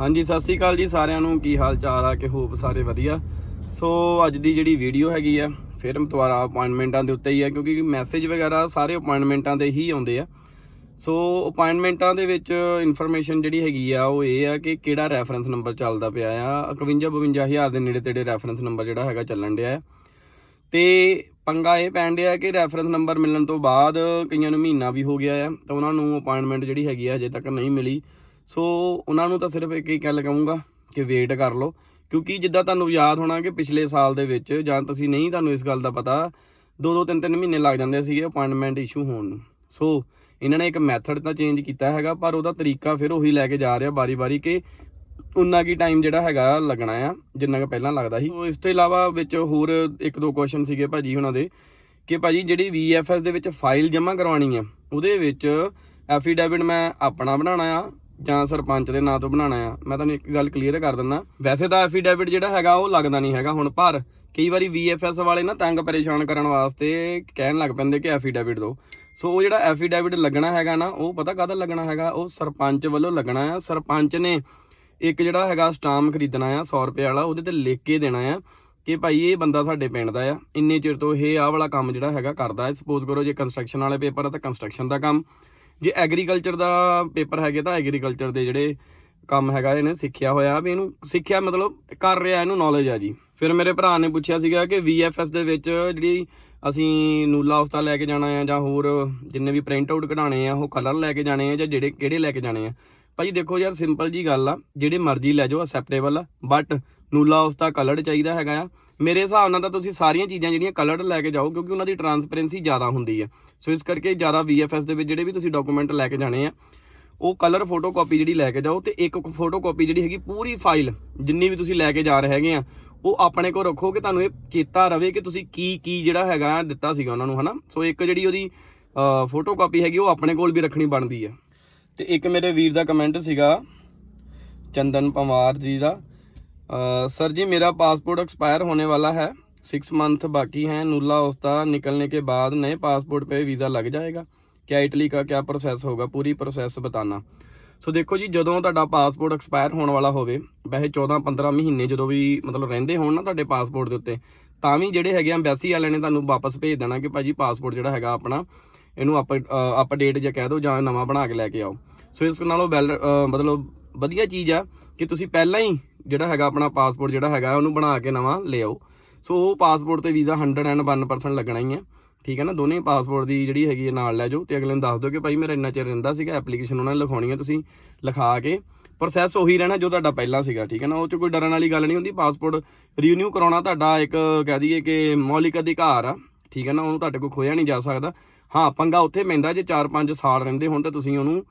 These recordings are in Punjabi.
ਹਾਂਜੀ, ਸਤਿ ਸ੍ਰੀ ਅਕਾਲ ਜੀ ਸਾਰਿਆਂ ਨੂੰ। ਕੀ ਹਾਲ ਚਾਲ ਆ? ਕਿ ਹੋਪ ਸਾਰੇ ਵਧੀਆ। ਸੋ, ਅੱਜ ਦੀ ਜਿਹੜੀ ਵੀਡੀਓ ਹੈਗੀ ਆ, ਫਿਰ ਦੁਬਾਰਾ ਅਪਾਇੰਟਮੈਂਟਾਂ ਦੇ ਉੱਤੇ ਹੀ ਆ, ਕਿਉਂਕਿ ਮੈਸੇਜ ਵਗੈਰਾ ਸਾਰੇ ਅਪਾਇੰਟਮੈਂਟਾਂ ਦੇ ਹੀ ਆਉਂਦੇ ਆ। ਸੋ ਅਪਾਇੰਟਮੈਂਟਾਂ ਦੇ ਵਿੱਚ ਇਨਫੋਰਮੇਸ਼ਨ ਜਿਹੜੀ ਹੈਗੀ ਆ, ਉਹ ਇਹ ਆ ਕਿ ਕਿਹੜਾ ਰੈਫਰੈਂਸ ਨੰਬਰ ਚੱਲਦਾ ਪਿਆ ਆ। 51 52000 ਦੇ ਨੇੜੇ ਤੇੜੇ ਰੈਫਰੈਂਸ ਨੰਬਰ ਜਿਹੜਾ ਹੈਗਾ ਚੱਲਣ ਡਿਆ ਆ। ਤੇ ਪੰਗਾ ਇਹ ਪੈਣ ਡਿਆ ਕਿ ਰੈਫਰੈਂਸ ਨੰਬਰ ਮਿਲਣ ਤੋਂ ਬਾਅਦ ਕਈਆਂ ਨੂੰ ਮਹੀਨਾ ਵੀ ਹੋ ਗਿਆ ਆ, ਤਾਂ ਉਹਨਾਂ ਨੂੰ ਅਪਾਇੰਟਮੈਂਟ ਜਿਹੜੀ ਹੈਗੀ ਆ ਅਜੇ ਤੱਕ ਨਹੀਂ ਮਿਲੀ। ਸੋ ਉਹਨਾਂ ਨੂੰ ਤਾਂ ਸਿਰਫ ਇੱਕ ਹੀ ਗੱਲ ਕਹੂੰਗਾ ਕਿ ਵੇਟ ਕਰ ਲਓ, ਕਿਉਂਕਿ ਜਿੱਦਾਂ ਤੁਹਾਨੂੰ ਯਾਦ ਹੋਣਾ ਕਿ ਪਿਛਲੇ ਸਾਲ ਦੇ ਵਿੱਚ ਜਾਂ ਤੁਸੀਂ ਨਹੀਂ ਤੁਹਾਨੂੰ ਇਸ ਗੱਲ ਦਾ ਪਤਾ ਦੋ ਦੋ ਤਿੰਨ ਤਿੰਨ ਮਹੀਨੇ ਲੱਗ ਜਾਂਦੇ ਸੀਗੇ ਅਪਾਇੰਟਮੈਂਟ ਇਸ਼ੂ ਹੋਣ ਨੂੰ। ਸੋ ਇਹਨਾਂ ਨੇ ਇੱਕ ਮੈਥਡ ਤਾਂ ਚੇਂਜ ਕੀਤਾ ਹੈਗਾ, ਪਰ ਉਹਦਾ ਤਰੀਕਾ ਫਿਰ ਉਹੀ ਲੈ ਕੇ ਜਾ ਰਿਹਾ ਬਾਰੀ-ਬਾਰੀ ਕਿ ਉਨਾ ਕੀ ਟਾਈਮ ਜਿਹੜਾ ਹੈਗਾ ਲੱਗਣਾ ਆ, ਜਿੰਨਾ ਕਿ ਪਹਿਲਾਂ ਲੱਗਦਾ ਸੀ। ਸੋ ਇਸ ਤੋਂ ਇਲਾਵਾ ਵਿੱਚ ਹੋਰ ਇੱਕ ਦੋ ਕੁਐਸਚਨ ਸੀਗੇ ਭਾਜੀ ਉਹਨਾਂ ਦੇ, ਕਿ ਭਾਜੀ ਜਿਹੜੀ VFS ਦੇ ਵਿੱਚ ਫਾਈਲ ਜਮ੍ਹਾਂ ਕਰਵਾਉਣੀ ਆ, ਉਹਦੇ ਵਿੱਚ ਐਫੀਡੈਵਿਟ ਮੈਂ ਆਪਣਾ ਬਣਾਉਣਾ ਆ ਜਾਂ ਸਰਪੰਚ ਦੇ ਨਾਂ ਤੋਂ ਬਣਾਉਣਾ ਆ। ਮੈਂ ਤੁਹਾਨੂੰ ਇੱਕ ਗੱਲ ਕਲੀਅਰ ਕਰ ਦਿੰਦਾ। ਵੈਸੇ ਤਾਂ ਐਫੀਡੈਵਿਟ ਜਿਹੜਾ ਹੈਗਾ, ਉਹ ਲੱਗਦਾ ਨਹੀਂ ਹੈਗਾ ਹੁਣ, ਪਰ ਕਈ ਵਾਰੀ VFS ਵਾਲੇ ਨਾ ਤੰਗ ਪਰੇਸ਼ਾਨ ਕਰਨ ਵਾਸਤੇ ਕਹਿਣ ਲੱਗ ਪੈਂਦੇ ਕਿ ਐਫੀਡੈਵਿਟ ਦਿਓ ਸੋ ਉਹ ਜਿਹੜਾ ਐਫੀਡੈਵਿਟ ਲੱਗਣਾ ਹੈਗਾ ਨਾ, ਉਹ ਪਤਾ ਕਾਹਦਾ ਲੱਗਣਾ ਹੈਗਾ? ਉਹ ਸਰਪੰਚ ਵੱਲੋਂ ਲੱਗਣਾ ਆ। ਸਰਪੰਚ ਨੇ ਇੱਕ ਜਿਹੜਾ ਹੈਗਾ, ਸਟਾਮ ਖਰੀਦਣਾ ਆ 100 ਰੁਪਏ ਵਾਲਾ, ਉਹਦੇ ਤੇ ਲਿਖ ਕੇ ਦੇਣਾ ਆ ਕਿ ਭਾਈ ਇਹ ਬੰਦਾ ਸਾਡੇ ਪਿੰਡ ਦਾ ਆ। ਇੰਨੇ ਚਿਰ ਤੋਂ ਇਹ ਆਹ ਵਾਲਾ ਕੰਮ ਜਿਹੜਾ ਹੈਗਾ ਕਰਦਾ। ਹੈ ਸਪੋਜ਼ ਕਰੋ ਜੇ ਕੰਸਟਰਕਸ਼ਨ ਵਾਲੇ ਪੇਪਰ ਆ, ਤਾਂ ਕੰਸਟਰਕਸ਼ਨ ਦਾ ਕੰਮ। ਜੇ ਐਗਰੀਕਲਚਰ ਦਾ ਪੇਪਰ ਹੈਗੇ ਤਾਂ ਐਗਰੀਕਲਚਰ ਦੇ ਜਿਹੜੇ ਕੰਮ ਹੈਗਾ ਇਹਨੇ ਸਿੱਖਿਆ ਹੋਇਆ ਵੀ ਇਹਨੂੰ ਸਿੱਖਿਆ ਮਤਲਬ ਕਰ ਰਿਹਾ ਇਹਨੂੰ ਨੌਲੇਜ ਆ ਜੀ। ਫਿਰ ਮੇਰੇ ਭਰਾ ਨੇ ਪੁੱਛਿਆ ਸੀਗਾ ਕਿ VFS ਦੇ ਵਿੱਚ ਜਿਹੜੀ ਅਸੀਂ ਨੂਲਾ ਉਸਤਾ ਲੈ ਕੇ ਜਾਣਾ ਆ ਜਾਂ ਹੋਰ ਜਿੰਨੇ ਵੀ ਪ੍ਰਿੰਟ ਆਊਟ ਕਢਾਣੇ ਆ, ਉਹ ਕਲਰ ਲੈ ਕੇ ਜਾਣੇ ਆ ਜਾਂ ਜਿਹੜੇ ਕਿਹੜੇ ਲੈ ਕੇ ਜਾਣੇ ਆ? ਭਾਜੀ ਦੇਖੋ ਯਾਰ ਸਿੰਪਲ ਜੀ ਗੱਲ ਆ, ਜਿਹੜੇ ਮਰਜ਼ੀ ਲੈ ਜਾਓ ਅਸੈਪਟੇਬਲ ਆ ਬਟ ਨੂਲਾ ਉਸਤਾ ਕਲਰਡ ਚਾਹੀਦਾ ਹੈਗਾ ਆ। ਮੇਰੇ ਹਿਸਾਬ ਨਾਲ ਤਾਂ ਤੁਸੀਂ ਸਾਰੀਆਂ ਚੀਜ਼ਾਂ ਜਿਹੜੀਆਂ ਕਲਰਡ ਲੈ ਕੇ ਜਾਓ, ਕਿਉਂਕਿ ਉਹਨਾਂ ਦੀ ਟਰਾਂਸਪੇਰੈਂਸੀ ਜ਼ਿਆਦਾ ਹੁੰਦੀ ਆ। ਸੋ ਇਸ ਕਰਕੇ ਜ਼ਿਆਦਾ VFS ਦੇ ਵਿੱਚ ਜਿਹੜੇ ਵੀ ਤੁਸੀਂ ਡਾਕੂਮੈਂਟ ਲੈ ਕੇ ਜਾਣੇ ਆ, ਉਹ ਕਲਰ ਫੋਟੋ ਕਾਪੀ ਜਿਹੜੀ ਲੈ ਕੇ ਜਾਓ ਤੇ ਇੱਕ ਫੋਟੋ ਕਾਪੀ ਜਿਹੜੀ ਹੈਗੀ ਪੂਰੀ ਫਾਈਲ ਜਿੰਨੀ ਵੀ ਤੁਸੀਂ ਲੈ ਕੇ ਜਾ ਰਹੇ ਹੈਗੇ ਆ, ਉਹ ਆਪਣੇ ਕੋਲ ਰੱਖੋ ਕਿ ਤੁਹਾਨੂੰ ਇਹ ਚੇਤਾ ਰਵੇ ਕਿ ਤੁਸੀਂ ਕੀ ਕੀ ਜਿਹੜਾ ਹੈਗਾ ਦਿੱਤਾ ਸੀਗਾ ਉਹਨਾਂ ਨੂੰ, ਹਨਾ? ਸੋ ਇੱਕ ਜਿਹੜੀ ਉਹਦੀ ਫੋਟੋ ਕਾਪੀ ਹੈਗੀ, ਉਹ ਆਪਣੇ ਕੋਲ ਵੀ ਰੱਖਣੀ ਬਣਦੀ ਆ। ਤੇ ਇੱਕ ਮੇਰੇ ਵੀਰ ਦਾ ਕਮੈਂਟ ਸੀਗਾ ਚੰਦਨ ਪਵਾਰ ਜੀ ਦਾ सर जी मेरा पासपोर्ट एक्सपायर होने वाला है सिक्स मंथ बाकी हैं नूला उस्ता निकलने के बाद नए पासपोर्ट पे वीज़ा लग जाएगा क्या इटली का क्या प्रोसेस होगा पूरी प्रोसेस बताना ਸੋ ਦੇਖੋ ਜੀ ਜਦੋਂ ਤੁਹਾਡਾ ਪਾਸਪੋਰਟ ਐਕਸਪਾਇਰ ਹੋਣ ਵਾਲਾ ਹੋਵੇ ਵੈਸੇ 14 15 ਮਹੀਨੇ ਜਦੋਂ ਵੀ ਮਤਲਬ ਰਹਿੰਦੇ ਹੋਣ ਨਾ ਤੁਹਾਡੇ ਪਾਸਪੋਰਟ ਦੇ ਉੱਤੇ ਤਾਂ ਵੀ ਜਿਹੜੇ ਹੈਗੇ ਐਮਬੈਸੀ ਵਾਲਿਆਂ ਨੇ ਤੁਹਾਨੂੰ ਵਾਪਸ ਭੇਜ ਦੇਣਾ ਕਿ ਭਾਜੀ ਪਾਸਪੋਰਟ ਜਿਹੜਾ ਹੈਗਾ ਆਪਣਾ ਇਹਨੂੰ ਅਪ ਅਪਡੇਟ ਜਾਂ ਕਹਿ ਦਿਓ ਜਾਂ ਨਵਾਂ ਬਣਾ ਕੇ ਲੈ ਕੇ ਆਓ। ਸੋ ਇਸ ਨਾਲੋਂ ਵੈਲ ਮਤਲਬ ਵਧੀਆ ਚੀਜ਼ ਆ ਕਿ ਤੁਸੀਂ ਪਹਿਲਾਂ ਹੀ ਜਿਹੜਾ ਹੈਗਾ ਆਪਣਾ ਪਾਸਪੋਰਟ ਜਿਹੜਾ ਹੈਗਾ ਉਹਨੂੰ ਬਣਾ ਕੇ ਨਵਾਂ ਲੈ ਆਓ। ਸੋ ਉਹ ਪਾਸਪੋਰਟ ਤੇ ਵੀਜ਼ਾ 101% ਲੱਗਣਾ ਹੀ ਹੈ ਠੀਕ ਹੈ ਨਾ? ਦੋਨੇ ਪਾਸਪੋਰਟ ਦੀ ਜਿਹੜੀ ਹੈਗੀ ਹੈ ਨਾਲ ਲੈ ਜਾਓ ਤੇ ਅਗਲੇ ਨੂੰ ਦੱਸ ਦਿਓ ਕਿ ਭਾਈ ਮੇਰਾ ਇੰਨਾ ਚਿਰ ਰਹਿੰਦਾ ਸੀਗਾ ਐਪਲੀਕੇਸ਼ਨ ਉਹਨਾਂ ਨੇ ਲਿਖਾਉਣੀ ਹੈ ਤੁਸੀਂ ਲਿਖਾ ਕੇ ਪ੍ਰੋਸੈਸ ਉਹੀ ਰਹਿਣਾ ਜੋ ਤੁਹਾਡਾ ਪਹਿਲਾਂ ਸੀਗਾ। ਠੀਕ ਹੈ ਨਾ? ਉਹ ਚ ਕੋਈ ਡਰਨ ਵਾਲੀ ਗੱਲ ਨਹੀਂ ਹੁੰਦੀ। ਪਾਸਪੋਰਟ ਰੀਨਿਊ ਕਰਾਉਣਾ ਤੁਹਾਡਾ ਇੱਕ ਕਹਿ ਦਈਏ ਕਿ ਮੌਲਿਕ ਅਧਿਕਾਰ ਆ। ਠੀਕ ਹੈ ਨਾ? ਉਹਨੂੰ ਤੁਹਾਡੇ ਕੋਲ ਖੋਇਆ ਨਹੀਂ ਜਾ ਸਕਦਾ। ਹਾਂ, ਪੰਗਾ ਉੱਥੇ ਪੈਂਦਾ ਜੇ 4-5 ਸਾਲ ਰਹਿੰਦੇ ਹੋਣ ਤਾਂ ਤੁਸੀਂ ਉਹਨੂੰ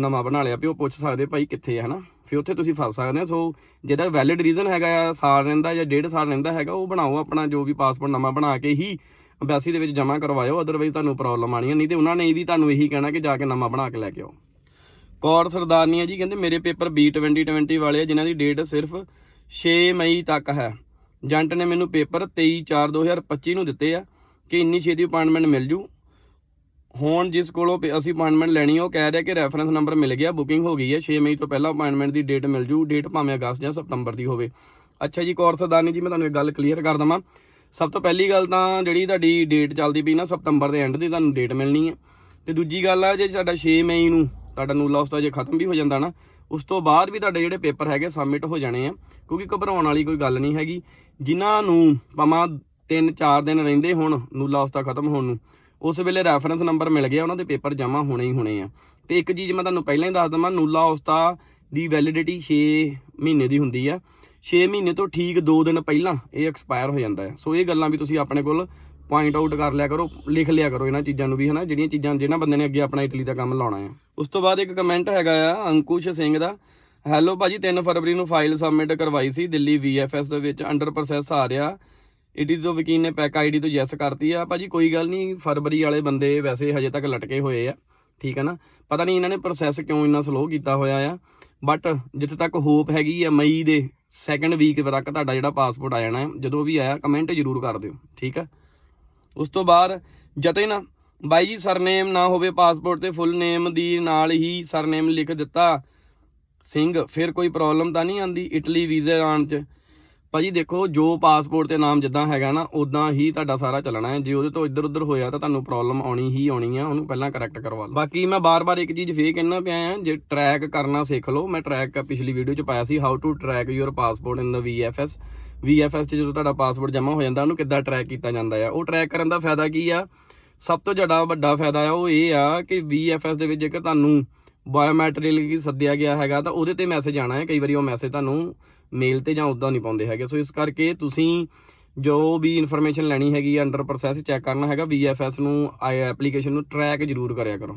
ਨਵਾਂ ਬਣਾ ਲਿਆ ਵੀ ਉਹ ਪੁੱਛ ਸਕਦੇ ਭਾਈ ਕਿੱਥੇ ਹੈ ਹਨਾ? ਫਿਰ ਉੱਥੇ ਤੁਸੀਂ ਫਸ ਸਕਦੇ ਹੋ ਸੋ ਜਿਹਦਾ ਵੈਲਿਡ ਰੀਜ਼ਨ ਹੈਗਾ ਆ, ਸਾਲ ਰਹਿੰਦਾ ਜਾਂ ਡੇਢ ਸਾਲ ਰਹਿੰਦਾ ਹੈਗਾ, ਉਹ ਬਣਾਓ ਆਪਣਾ ਜੋ ਵੀ ਪਾਸਪੋਰਟ ਨਵਾਂ ਬਣਾ ਕੇ ਹੀ ਐਮਬੈਸੀ ਦੇ ਵਿੱਚ ਜਮ੍ਹਾਂ ਕਰਵਾਇਓ ਅਦਰਵਾਈਜ਼ ਤੁਹਾਨੂੰ ਪ੍ਰੋਬਲਮ ਆਣੀ ਹੈ ਨਹੀਂ ਤੇ ਉਹਨਾਂ ਨੇ ਵੀ ਤੁਹਾਨੂੰ ਇਹੀ ਕਹਿਣਾ ਕਿ ਜਾ ਕੇ ਨਵਾਂ ਬਣਾ ਕੇ ਲੈ ਕੇ ਆਓ। ਕੌਰ ਸਰਦਾਰਨੀ ਹੈ ਜੀ ਕਹਿੰਦੇ, ਮੇਰੇ ਪੇਪਰ B 2020 ਵਾਲੇ ਆ, ਜਿਨ੍ਹਾਂ ਦੀ ਡੇਟ ਸਿਰਫ 6 ਮਈ ਤੱਕ ਹੈ। ਜੰਟ ਨੇ ਮੈਨੂੰ ਪੇਪਰ 23 4 2025 ਨੂੰ ਦਿੱਤੇ ਆ ਕਿ ਇੰਨੀ ਛੇਤੀ ਅਪਾਇੰਟਮੈਂਟ ਮਿਲ ਜੂ। ਹੁਣ ਜਿਸ ਕੋਲੋਂ ਪ- ਅਸੀਂ ਅਪਾਇੰਟਮੈਂਟ ਲੈਣੀ, ਉਹ ਕਹਿ ਰਿਹਾ ਕਿ ਰੈਫਰੈਂਸ ਨੰਬਰ ਮਿਲ ਗਿਆ ਬੁਕਿੰਗ ਹੋ ਗਈ ਹੈ 6 ਮਈ ਤੋਂ ਪਹਿਲਾਂ ਅਪਾਇੰਟਮੈਂਟ ਦੀ ਡੇਟ ਮਿਲ ਜੂ ਡੇਟ ਭਾਵੇਂ ਅਗਸਤ ਜਾਂ ਸਤੰਬਰ ਦੀ ਹੋਵੇ। ਅੱਛਾ ਜੀ, ਕੌਰ ਸਰਦਾਰਨੀ ਜੀ, ਮੈਂ ਤੁਹਾਨੂੰ ਇੱਕ ਗੱਲ ਕਲੀਅਰ ਕਰ ਦਵਾਂ। ਸਭ ਤੋਂ ਪਹਿਲੀ ਗੱਲ ਤਾਂ ਜਿਹੜੀ ਤੁਹਾਡੀ ਡੇਟ ਚੱਲਦੀ ਪਈ ਨਾ, ਸਤੰਬਰ ਦੇ ਐਂਡ ਦੀ, ਤੁਹਾਨੂੰ ਡੇਟ ਮਿਲਣੀ ਹੈ। ਤੇ ਦੂਜੀ ਗੱਲ ਆ, ਜੇ ਸਾਡਾ 6 ਮਈ ਨੂੰ ਤੁਹਾਡਾ ਨੂਲਾ ਉਸਤਾ ਜੇ ਖਤਮ ਵੀ ਹੋ ਜਾਂਦਾ ਨਾ, ਉਸ ਤੋਂ ਬਾਅਦ ਵੀ ਤੁਹਾਡੇ ਜਿਹੜੇ ਪੇਪਰ ਹੈਗੇ ਸਬਮਿਟ ਹੋ ਜਾਣੇ ਆ, ਕਿਉਂਕਿ ਘਬਰਾਉਣ ਵਾਲੀ ਕੋਈ ਗੱਲ ਨਹੀਂ ਹੈਗੀ। ਜਿਨ੍ਹਾਂ ਨੂੰ ਭਾਵੇਂ 3-4 ਦਿਨ ਰਹਿੰਦੇ ਹੁਣ ਨੂਲਾ ਉਸਤਾ ਖਤਮ ਹੋਣ ਨੂੰ ਉਸ ਵੇਲੇ ਰੈਫਰੈਂਸ ਨੰਬਰ ਮਿਲ ਗਿਆ, ਉਹਨਾਂ ਦੇ ਪੇਪਰ ਜਮ੍ਹਾਂ ਹੋਣੇ ਹੀ ਹੋਣੇ ਆ। ਤੇ ਇੱਕ ਚੀਜ਼ ਮੈਂ ਤੁਹਾਨੂੰ ਪਹਿਲਾਂ ਹੀ ਦੱਸ ਦਵਾਂ, ਨੂਲਾ ਉਸਤਾ ਦੀ ਵੈਲਿਡਿਟੀ 6 ਮਹੀਨੇ ਦੀ ਹੁੰਦੀ ਆ। 6 ਮਹੀਨੇ ਤੋਂ ਠੀਕ 2 ਦਿਨ ਪਹਿਲਾਂ ਇਹ ਐਕਸਪਾਇਰ ਹੋ ਜਾਂਦਾ ਹੈ। ਸੋ ਇਹ ਗੱਲਾਂ ਵੀ ਤੁਸੀਂ ਆਪਣੇ ਕੋਲ ਪੁਆਇੰਟ ਆਊਟ ਕਰ ਲਿਆ ਕਰੋ, ਲਿਖ ਲਿਆ ਕਰੋ ਇਹਨਾਂ ਚੀਜ਼ਾਂ ਨੂੰ ਵੀ, ਹਨਾ? ਜਿਹੜੀਆਂ ਚੀਜ਼ਾਂ, ਜਿਹਨਾਂ ਬੰਦੇ ਨੇ ਅੱਗੇ ਆਪਣਾ ਇਟਲੀ ਦਾ ਕੰਮ ਲਾਉਣਾ ਹੈ। ਉਸ ਤੋਂ ਬਾਅਦ ਇੱਕ ਕਮੈਂਟ ਹੈਗਾ ਆ, ਅੰਕੁਸ਼ ਸਿੰਘ ਦਾ। ਹੈਲੋ ਭਾਜੀ 3 ਫਰਵਰੀ ਨੂੰ ਫਾਈਲ ਸਬਮਿਟ ਕਰਵਾਈ ਸੀ, ਦਿੱਲੀ VFS ਦੇ ਵਿੱਚ ਅੰਡਰ ਪ੍ਰੋਸੈਸ ਆ ਰਿਹਾ। ਈਡੀ ਤੋਂ ਵਕੀਲ ਨੇ ਪੈਕ ਆਈਡੀ ਤੋਂ ਯੈਸ ਕਰਤੀ ਆ। ਭਾਜੀ ਕੋਈ ਗੱਲ ਨਹੀਂ, ਫਰਵਰੀ ਵਾਲੇ ਬੰਦੇ ਵੈਸੇ ਹਜੇ ਤੱਕ ਲਟਕੇ ਹੋਏ ਆ, ਠੀਕ ਹੈ ਨਾ? ਪਤਾ ਨਹੀਂ ਇਹਨਾਂ ਨੇ ਪ੍ਰੋਸੈਸ ਕਿਉਂ ਇੰਨਾ ਸਲੋ ਕੀਤਾ ਹੋਇਆ ਆ। ਬਟ ਜਿੱਥੇ ਤੱਕ ਹੋਪ ਹੈਗੀ ਆ, ਮਈ ਦੇ ਸੈਕੰਡ ਵੀਕ ਤੱਕ ਤੁਹਾਡਾ ਜਿਹੜਾ ਪਾਸਪੋਰਟ ਆ ਜਾਣਾ, ਜਦੋਂ ਵੀ ਆਇਆ ਕਮੈਂਟ ਜ਼ਰੂਰ ਕਰ ਦਿਓ, ਠੀਕ ਆ? ਉਸ ਤੋਂ ਬਾਅਦ ਜਤਨ, ਬਾਈ ਜੀ ਸਰਨੇਮ ਨਾ ਹੋਵੇ ਪਾਸਪੋਰਟ ਤੇ ਫੁੱਲ ਨੇਮ ਦੀ ਨਾਲ ਹੀ ਸਰਨੇਮ ਲਿਖ ਦਿੱਤਾ। ਸਿੰਘ, ਫਿਰ ਕੋਈ ਪ੍ਰੋਬਲਮ ਤਾਂ ਨਹੀਂ ਆਂਦੀ ਇਟਲੀ ਵੀਜ਼ੇ ਆਉਣ 'ਚ? ਭਾਜੀ ਦੇਖੋ, ਜੋ ਪਾਸਪੋਰਟ ਤੇ ਨਾਮ ਜਿੱਦਾਂ ਹੈਗਾ ਨਾ ਉਦਾਂ ਹੀ ਤੁਹਾਡਾ ਸਾਰਾ ਚੱਲਣਾ ਹੈ। ਜੇ ਉਹਦੇ ਤੋਂ ਇੱਧਰ ਉੱਧਰ ਹੋਇਆ ਤਾਂ ਤੁਹਾਨੂੰ ਪ੍ਰੋਬਲਮ ਆਉਣੀ ਹੀ ਆਉਣੀ ਆ, ਉਹਨੂੰ ਪਹਿਲਾਂ ਕਰੈਕਟ ਕਰਵਾ ਲਓ। ਬਾਕੀ ਮੈਂ ਬਾਰ-ਬਾਰ ਇੱਕ ਚੀਜ਼ ਫੇਰ ਕਹਿਣਾ ਪਿਆ ਆ, ਜੇ ਟਰੈਕ ਕਰਨਾ ਸਿੱਖ ਲਓ। ਮੈਂ ਟਰੈਕ ਪਿਛਲੀ ਵੀਡੀਓ 'ਚ ਪਾਇਆ ਸੀ how to track your passport in the VFS VFS 'ਚ ਜਦੋਂ ਤੁਹਾਡਾ ਪਾਸਪੋਰਟ ਜਮ੍ਹਾਂ ਹੋ ਜਾਂਦਾ, ਉਹਨੂੰ ਕਿੱਦਾਂ ਟਰੈਕ ਕੀਤਾ ਜਾਂਦਾ ਆ? ਉਹ ਟਰੈਕ ਕਰਨ ਦਾ ਫਾਇਦਾ ਕੀ ਆ? ਸਭ ਤੋਂ ਜ਼ਿਆਦਾ ਵੱਡਾ ਫਾਇਦਾ ਆ, ਉਹ ਇਹ ਆ ਕਿ VFS ਦੇ ਵਿੱਚ ਜੇਕਰ ਤੁਹਾਨੂੰ ਬਾਇਓਮੈਟ੍ਰਿਕ ਸੱਦਿਆ ਗਿਆ ਹੈਗਾ, ਤਾਂ ਉਹਦੇ ਤੇ ਮੈਸੇਜ ਆਣਾ ਹੈ। ਕਈ ਵਾਰੀ ਉਹ ਮੈਸੇਜ ਤੁਹਾਨੂੰ ਮੇਲ ਤੇ ਜਾਂ ਉਦਾਂ ਨਹੀਂ ਪਾਉਂਦੇ ਹੈਗੇ। ਸੋ ਇਸ ਕਰਕੇ ਤੁਸੀਂ ਜੋ ਵੀ ਇਨਫੋਰਮੇਸ਼ਨ ਲੈਣੀ ਹੈਗੀ ਅੰਡਰ ਪ੍ਰੋਸੈਸ ਚੈੱਕ ਕਰਨਾ ਹੈਗਾ VFS ਨੂੰ ਐਪਲੀਕੇਸ਼ਨ ਨੂੰ ਟਰੈਕ ਜ਼ਰੂਰ ਕਰਿਆ ਕਰੋ।